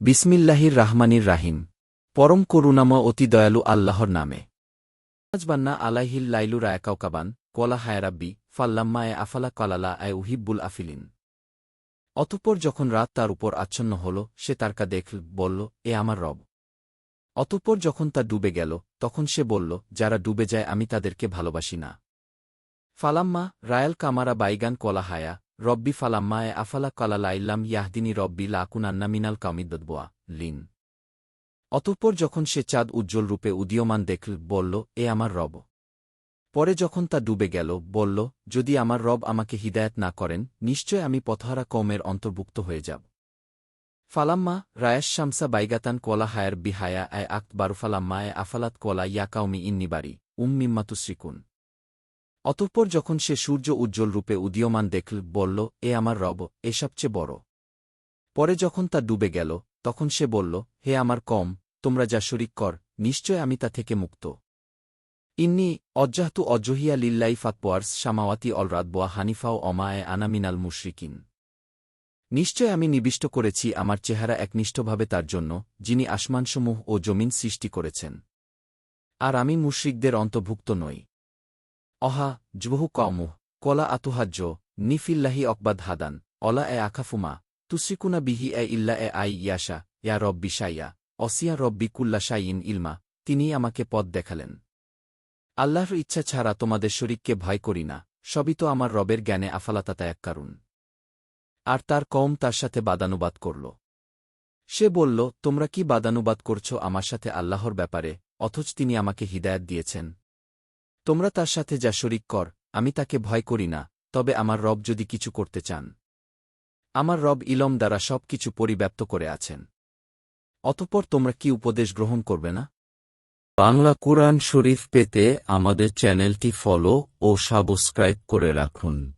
বিসমিল্লাহির রাহমানির রাহিম। পরম করুণাময় অতি দয়ালু আল্লাহর নামে। আজবান্না আলাইহিল লাইলু রায়াকাউকাবান কলা ফাল্লাম্মা এ আফালা কালালা আয় উহিব্বুল আফিলিন। অতঃপর যখন রাত তার উপর আচ্ছন্ন হল, সে তারকা দেখল বলল, এ আমার রব। অতঃপর যখন তা ডুবে গেল, তখন সে বলল, যারা ডুবে যায় আমি তাদেরকে ভালোবাসি না। ফালাম্মা, রায়াল কামারা বাইগান কলা হায়া রব্বি ফালাম্মা এ আফালা কালালাইল্লাম ইয়াহদিনী রব্বি লাকুনান্না মিনাল কামিদ্দবোয়া লিন অতঃপর যখন সে চাঁদ উজ্জ্বল রূপে উদীয়মান দেখল, বলল, এ আমার রব। পরে যখন তা ডুবে গেল, বলল, যদি আমার রব আমাকে হিদায়ত না করেন, নিশ্চয় আমি পথহারা কৌমের অন্তর্ভুক্ত হয়ে যাব। ফালাম্মা রায়াস শামসা বাইগাতান কলা হায়ার বিহায়া আয় আক্ত বারুফালাম্মা এ আফালাত কলা ইয়াকাউমি ইন্নিবারি উম মিম্মাতুশ্রিকুন অতঃপর যখন সে সূর্য উজ্জ্বল রূপে উদীয়মান দেখল, বলল, এ আমার রব, এ সবচেয়ে বড়। পরে যখন তা ডুবে গেল, তখন সে বলল, হে আমার কম, তোমরা যা শরিক কর, নিশ্চয় আমি তা থেকে মুক্ত। ইন্নি অজ্জাহতু অজ্জহিয়া লিল্লাই ফাতপোয়ার্স সামাওয়াতি অলরাত বোয়া হানিফাও অমায়ে আনামিনাল মুশরিকিন। নিশ্চয় আমি নিবিষ্ট করেছি আমার চেহারা একনিষ্ঠভাবে তার জন্য, যিনি আসমানসমূহ ও জমিন সৃষ্টি করেছেন। আর আমি মুশরিকদের অন্তর্ভুক্ত নই। অহা জবহু কমুহ কলা আতুহাজ্য নিফিল্লাহি অকবাদ হাদান, অলা এ আখাফুমা তুসিকুনা বিহি এ ইল্লা এ আই ইয়াশা, ইয়া রব্বি সাইয়া অসিয়া রব্বি কুল্লা সাইন ইলমা তিনিই আমাকে পথ দেখালেন। আল্লাহর ইচ্ছা ছাড়া তোমাদের শরিককে ভয় করি না, সবই তো আমার রবের জ্ঞানে আফালাতাতা এক কারণ আর তার কম তার সাথে বাদানুবাদ করল। সে বলল, তোমরা কি বাদানুবাদ করছ আমার সাথে আল্লাহর ব্যাপারে, অথচ তিনি আমাকে হিদায়াত দিয়েছেন? তোমরা তার সাথে যা শরিক কর, আমি তাকে ভয় করি না, তবে আমার রব যদি কিছু করতে চান। আমার রব ইলম দ্বারা সব কিছু পরিব্যাপ্ত করে আছেন। অতপর তোমরা কি উপদেশ গ্রহণ করবে না? বাংলা কোরআন শরীফ পেতে আমাদের চ্যানেলটি ফলো ও সাবস্ক্রাইব করে রাখুন।